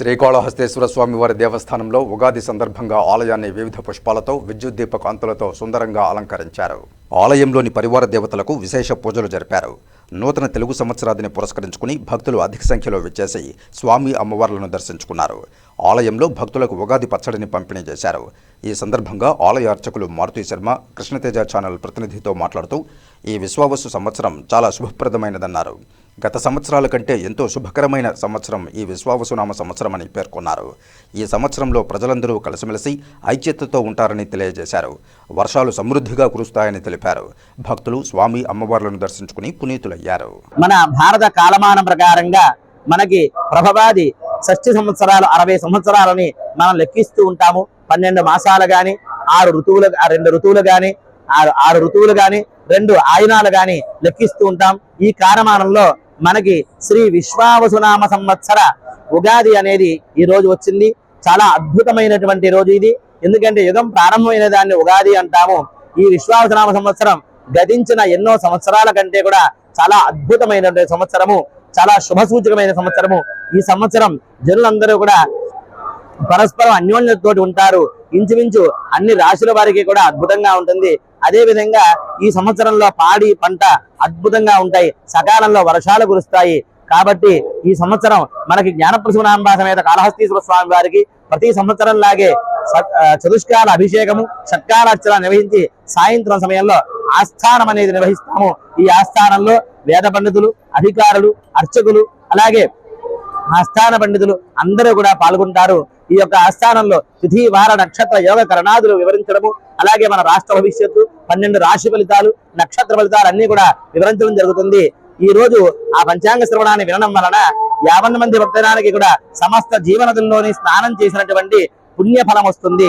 శ్రీకాళహస్తేశ్వర స్వామివారి దేవస్థానంలో ఉగాది సందర్భంగా ఆలయాన్ని వివిధ పుష్పాలతో విద్యుత్ దీపకాంతులతో సుందరంగా అలంకరించారు. ఆలయంలోని పరివార దేవతలకు విశేష పూజలు జరిపారు. నూతన తెలుగు సంవత్సరాదిని పురస్కరించుకుని భక్తులు అధిక సంఖ్యలో విచ్చేసి స్వామి అమ్మవార్లను దర్శించుకున్నారు. ఆలయంలో భక్తులకు ఉగాది పచ్చడిని పంపిణీ చేశారు. ఈ సందర్భంగా ఆలయ అర్చకులు మారుతి శర్మ కృష్ణతేజ ఛానల్ ప్రతినిధితో మాట్లాడుతూ ఈ విశ్వావసు సంవత్సరం చాలా శుభప్రదమైనదన్నారు. గత సంవత్సరాల కంటే ఎంతో శుభకరమైన సంవత్సరం ఈ విశ్వావసునామ సంవత్సరం అని పేర్కొన్నారు. ఈ సంవత్సరంలో ప్రజలందరూ కలిసిమెలిసి ఐక్యతతో ఉంటారని తెలియజేశారు. వర్షాలు సమృద్ధిగా కురుస్తాయని తెలిపారు. భక్తులు స్వామి అమ్మవార్లను దర్శించుకుని పునీతులయ్యారు. మన భారత కాలమానం ప్రకారంగా మనకి ప్రభవాది షష్ఠి సంవత్సరాలు అరవై సంవత్సరాలని మనం లెక్కిస్తూ ఉంటాము. పన్నెండు మాసాలు గాని ఆరు ఋతువులు ఆ రెండు ఋతువులు గాని ఆరు ఆరు ఋతువులు గాని రెండు ఆయునాలు గాని లెక్కిస్తూ ఉంటాం. ఈ కాలమానంలో మనకి శ్రీ విశ్వావసునామ సంవత్సర ఉగాది అనేది ఈ రోజు వచ్చింది. చాలా అద్భుతమైనటువంటి రోజు ఇది. ఎందుకంటే యుగం ప్రారంభమైన దాన్ని ఉగాది అంటాము. ఈ విశ్వాసనామ సంవత్సరం గతించిన ఎన్నో సంవత్సరాల కంటే కూడా చాలా అద్భుతమైనటువంటి సంవత్సరము చాలా శుభ సూచకమైన సంవత్సరము. ఈ సంవత్సరం జనులందరూ కూడా పరస్పరం అన్యోన్యతతో ఉంటారు. ఇంచుమించు అన్ని రాశుల వారికి కూడా అద్భుతంగా ఉంటుంది. అదే విధంగా ఈ సంవత్సరంలో పాడి పంట అద్భుతంగా ఉంటాయి. సకాలంలో వర్షాలు కురుస్తాయి. కాబట్టి ఈ సంవత్సరం మనకి జ్ఞానప్రసూనాంబ సమేత కాళహస్తీశ్వర స్వామి వారికి ప్రతి సంవత్సరం లాగే చతుష్కాల అభిషేకము షట్కాలర్చన నిర్వహించి సాయంత్రం సమయంలో ఆస్థానం అనేది నిర్వహిస్తాము. ఈ ఆస్థానంలో వేద పండితులు అధికారులు అర్చకులు అలాగే ఆస్థాన పండితులు అందరూ కూడా పాల్గొంటారు. ఈ యొక్క ఆస్థానంలో తిథి వార నక్షత్ర యోగ కరణాదులు వివరించడము అలాగే మన రాష్ట్ర భవిష్యత్తు పన్నెండు రాశి ఫలితాలు నక్షత్ర ఫలితాలు అన్ని కూడా వివరించడం జరుగుతుంది. ఈ రోజు ఆ పంచాంగ శ్రవణాన్ని వినడం వలన యావన్ మంది భక్తజనానికి కూడా సమస్త జీవనదుల్లోని స్నానం చేసినటువంటి పుణ్య ఫలం వస్తుంది.